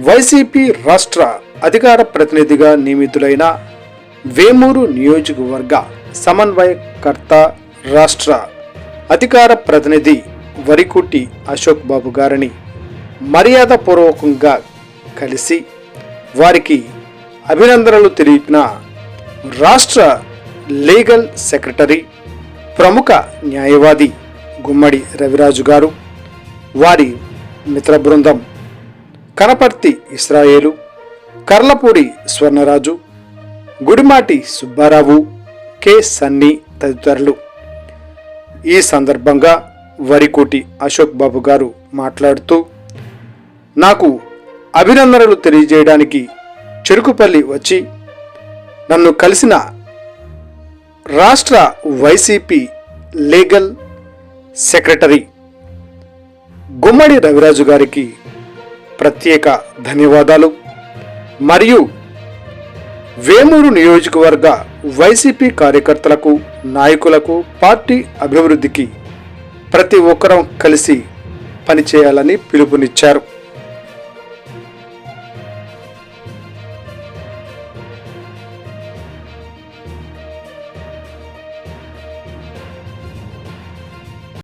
YCP రాష్ట్ర అధికార ప్రతినిధిగా నియమితులైన వేమూరు నియోజకవర్గ సమన్వయకర్త రాష్ట్ర అధికార ప్రతినిధి వరికుట్టి అశోక్ బాబు గారిని మర్యాదపూర్వకంగా కలిసి వారికి అభినందనలు తెలిపిన రాష్ట్ర లీగల్ సెక్రటరీ ప్రముఖ న్యాయవాది గుమ్మడి రవిరాజు గారు వారి మిత్ర బృందం కనపర్తి ఇస్రాయేలు కర్లపూడి స్వర్ణరాజు గుడిమాటి సుబ్బారావు కె సన్నీ తదితరులు. ఈ సందర్భంగా వరికోటి అశోక్ బాబు గారు మాట్లాడుతూ నాకు అభినందనలు తెలియజేయడానికి చెరుకుపల్లి వచ్చి నన్ను కలిసిన రాష్ట్ర YCP legal secretary Gummadi Raviraju garu ప్రత్యేక ధన్యవాదాలు. మరియు వేమూరు నియోజకవర్గ వైసీపీ కార్యకర్తలకు నాయకులకు పార్టీ అభివృద్ధికి ప్రతి ఒక్కరం కలిసి పనిచేయాలని పిలుపునిచ్చారు.